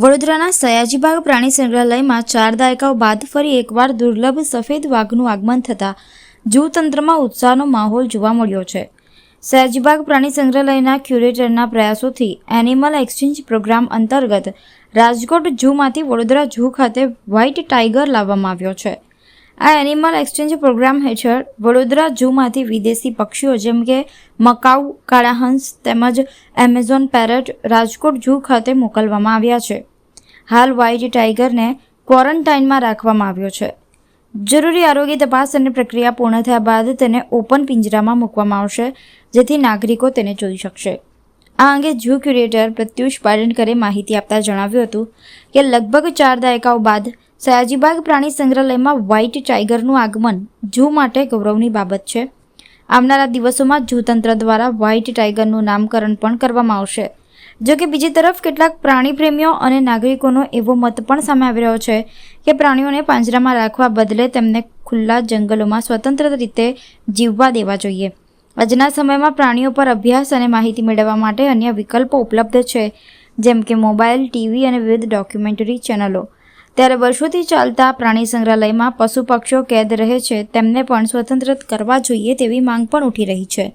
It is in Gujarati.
વડોદરાના સયાજીબાગ પ્રાણી સંગ્રહાલયમાં ચાર દાયકાઓ બાદ ફરી એકવાર દુર્લભ સફેદ વાઘનું આગમન થતાં જૂતંત્રમાં ઉત્સાહનો માહોલ જોવા મળ્યો છે. સયાજીબાગ પ્રાણી સંગ્રહાલયના ક્યુરેટરના પ્રયાસોથી એનિમલ એક્સચેન્જ પ્રોગ્રામ અંતર્ગત રાજકોટ ઝૂમાંથી વડોદરા ઝૂ ખાતે વ્હાઇટ ટાઈગર લાવવામાં આવ્યો છે. આ એનિમલ એક્સચેન્જ પ્રોગ્રામ હેઠળ વડોદરા ઝૂમાંથી વિદેશી પક્ષીઓ જેમ કે મકાઉ, કાળાહંસ તેમજ એમેઝોન પેરટ રાજકોટ ઝૂ ખાતે મોકલવામાં આવ્યા છે. હાલ વ્હાઇટ ટાઈગરને ક્વોરન્ટાઇનમાં રાખવામાં આવ્યો છે. જરૂરી આરોગ્ય તપાસ અને પ્રક્રિયા પૂર્ણ થયા બાદ તેને ઓપન પિંજરામાં મૂકવામાં આવશે, જેથી નાગરિકો તેને જોઈ શકશે. આ અંગે ઝૂ ક્યુરેટર પ્રત્યુષ પાટણકરે માહિતી આપતા જણાવ્યું હતું કે લગભગ ચાર દાયકાઓ બાદ સયાજીબાગ પ્રાણી સંગ્રહાલયમાં વ્હાઇટ ટાઈગરનું આગમન ઝૂ માટે ગૌરવની બાબત છે. આવનારા દિવસોમાં ઝૂતંત્ર દ્વારા વ્હાઇટ ટાઈગરનું નામકરણ પણ કરવામાં આવશે. જો કે બીજી તરફ કેટલાક પ્રાણી પ્રેમીઓ અને નાગરિકોનો એવો મત પણ સામે આવી રહ્યો છે કે પ્રાણીઓને પાંજરામાં રાખવા બદલે તેમને ખુલ્લા જંગલોમાં સ્વતંત્ર રીતે જીવવા દેવા જોઈએ. આજના સમયમાં પ્રાણીઓ પર અભ્યાસ અને માહિતી મેળવવા માટે અન્ય વિકલ્પો ઉપલબ્ધ છે, જેમ કે મોબાઈલ, ટીવી અને વિવિધ ડોક્યુમેન્ટરી ચેનલો. ત્યારે વર્ષોથી ચાલતા પ્રાણી સંગ્રહાલયમાં પશુ પક્ષીઓ કેદ રહે છે, તેમને પણ સ્વતંત્ર કરવા જોઈએ તેવી માંગ પણ ઉઠી રહી છે.